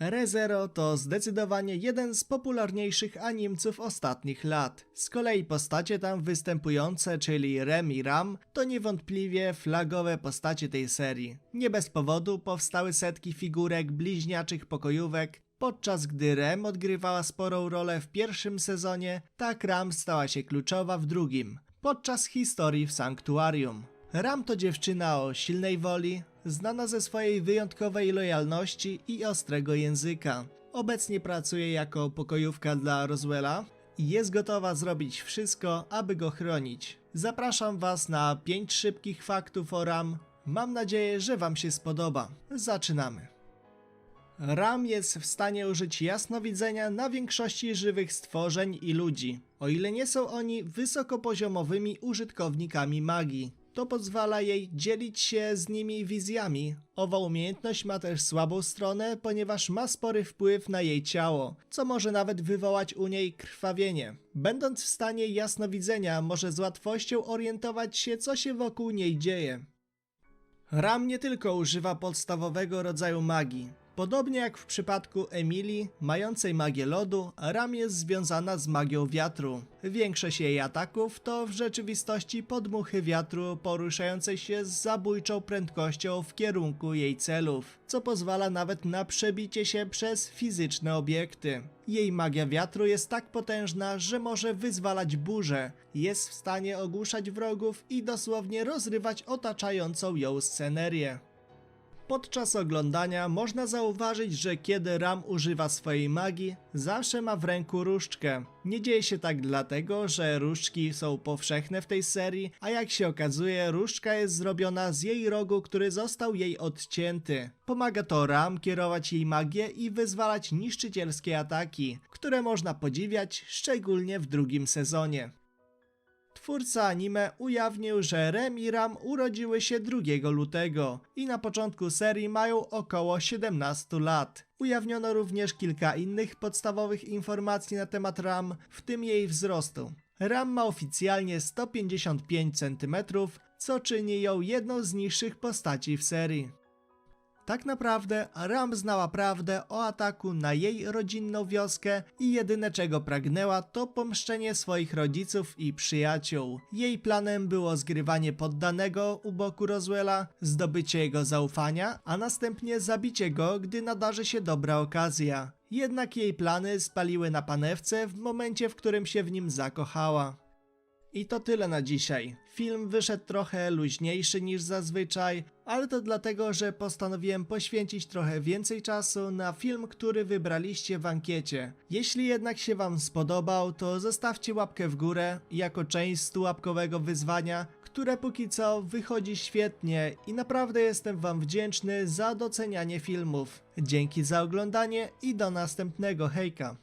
ReZero to zdecydowanie jeden z popularniejszych animców ostatnich lat. Z kolei postacie tam występujące, czyli Rem i Ram, to niewątpliwie flagowe postacie tej serii. Nie bez powodu powstały setki figurek bliźniaczych pokojówek, podczas gdy Rem odgrywała sporą rolę w pierwszym sezonie, tak Ram stała się kluczowa w drugim, podczas historii w Sanktuarium. Ram to dziewczyna o silnej woli, znana ze swojej wyjątkowej lojalności i ostrego języka. Obecnie pracuje jako pokojówka dla Roswella i jest gotowa zrobić wszystko, aby go chronić. Zapraszam Was na 5 szybkich faktów o Ram. Mam nadzieję, że Wam się spodoba. Zaczynamy. Ram jest w stanie użyć jasnowidzenia na większości żywych stworzeń i ludzi, o ile nie są oni wysokopoziomowymi użytkownikami magii. To pozwala jej dzielić się z nimi wizjami. Owa umiejętność ma też słabą stronę, ponieważ ma spory wpływ na jej ciało, co może nawet wywołać u niej krwawienie. Będąc w stanie jasnowidzenia, może z łatwością orientować się, co się wokół niej dzieje. Ram nie tylko używa podstawowego rodzaju magii. Podobnie jak w przypadku Emilii, mającej magię lodu, Ram jest związana z magią wiatru. Większość jej ataków to w rzeczywistości podmuchy wiatru poruszające się z zabójczą prędkością w kierunku jej celów, co pozwala nawet na przebicie się przez fizyczne obiekty. Jej magia wiatru jest tak potężna, że może wyzwalać burze, jest w stanie ogłuszać wrogów i dosłownie rozrywać otaczającą ją scenerię. Podczas oglądania można zauważyć, że kiedy Ram używa swojej magii, zawsze ma w ręku różdżkę. Nie dzieje się tak dlatego, że różdżki są powszechne w tej serii, a jak się okazuje, różdżka jest zrobiona z jej rogu, który został jej odcięty. Pomaga to Ram kierować jej magię i wyzwalać niszczycielskie ataki, które można podziwiać szczególnie w drugim sezonie. Twórca anime ujawnił, że Rem i Ram urodziły się 2 lutego i na początku serii mają około 17 lat. Ujawniono również kilka innych podstawowych informacji na temat Ram, w tym jej wzrostu. Ram ma oficjalnie 155 cm, co czyni ją jedną z niższych postaci w serii. Tak naprawdę Ram znała prawdę o ataku na jej rodzinną wioskę i jedyne czego pragnęła to pomszczenie swoich rodziców i przyjaciół. Jej planem było zgrywanie poddanego u boku Roswella, zdobycie jego zaufania, a następnie zabicie go, gdy nadarzy się dobra okazja. Jednak jej plany spaliły na panewce w momencie, w którym się w nim zakochała. I to tyle na dzisiaj. Film wyszedł trochę luźniejszy niż zazwyczaj, ale to dlatego, że postanowiłem poświęcić trochę więcej czasu na film, który wybraliście w ankiecie. Jeśli jednak się Wam spodobał, to zostawcie łapkę w górę jako część 100-łapkowego wyzwania, które póki co wychodzi świetnie i naprawdę jestem Wam wdzięczny za docenianie filmów. Dzięki za oglądanie i do następnego hejka.